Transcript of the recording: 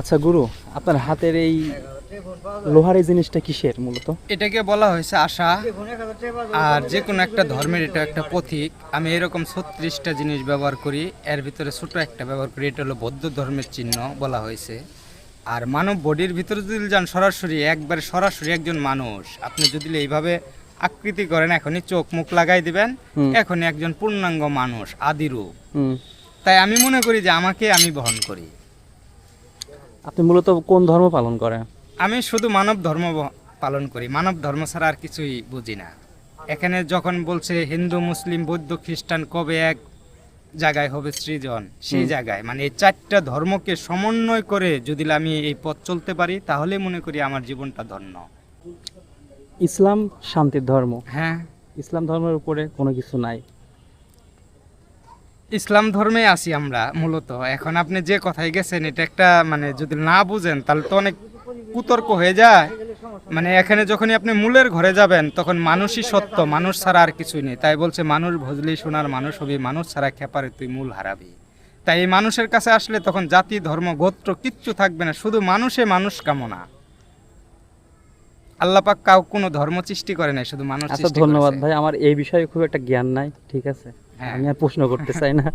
আচ্ছা গুরু আপনার হাতের এই লোহার এই জিনিসটা কিসের মূলত? এটাকে বলা হয়েছে আশা। আর যে কোনো একটা ধর্মের এটা একটা প্রতীক। আমি এরকম ছত্রিশটা জিনিস ব্যবহার করি। এর ভিতরে ছোট একটা ব্যবহার করি। এটা হলো বৌদ্ধ ধর্মের চিহ্ন বলা হয়েছে। আর মানব বডির ভিতরে যদি যান সরাসরি একবারে সরাসরি একজন মানুষ আপনি যদি এইভাবে আকৃতি করেন এখনই চোখ মুখ লাগাই দিবেন। এখনই একজন পূর্ণাঙ্গ মানুষ আদিরূপ। তাই আমি মনে করি যে আমাকে আমি বহন করি। আপনি মূলত কোন ধর্ম পালন করেন? আমি শুধু মানব ধর্ম পালন করি। মানব ধর্ম ছাড়া আর কিছুই বুঝি না। এখানে যখন বলছে হিন্দু মুসলিম বৌদ্ধ খ্রিস্টান কবে এক জায়গায় হবে সৃজন? সেই জায়গায়। মানে এই চারটা ধর্মকে সমন্বয় করে যদি আমি এই পথ চলতে পারি তাহলে মনে করি আমার জীবনটা ধন্য। ইসলাম শান্তির ধর্ম। হ্যাঁ। ইসলাম ধর্মের উপরে কোনো কিছু নাই। ইসলাম ধর্মে আছি আমরা মূলত। এখন আপনি যে কথায় গেছেন এটা একটা মানে যদি না বুঝেন তাহলে তো অনেক কুতর্ক হয়ে যায়। মানে এখানে যখনই আপনি মূলের ঘরে যাবেন তখন মানুষই সত্য মানুষ ছাড়া আর কিছুই নেই। তাই বলছে মানুষ ভজলি সোনার মানুষ হবি মানুষ ছাড়া খেপারে তুই মূল হারাবি। তাই এই মানুষের কাছে আসলে তখন জাতি ধর্ম গোত্র কিচ্ছু থাকবে না শুধু মানুষে মানুষ কামনা। আল্লাপাক কাউ কোনো ধর্ম সৃষ্টি করে নাই শুধু মানুষ আচ্ছা ধন্যবাদ ভাই আমার এই বিষয়ে খুব একটা জ্ঞান নাই ঠিক আছে। আমি আর প্রশ্ন করতে চাই না।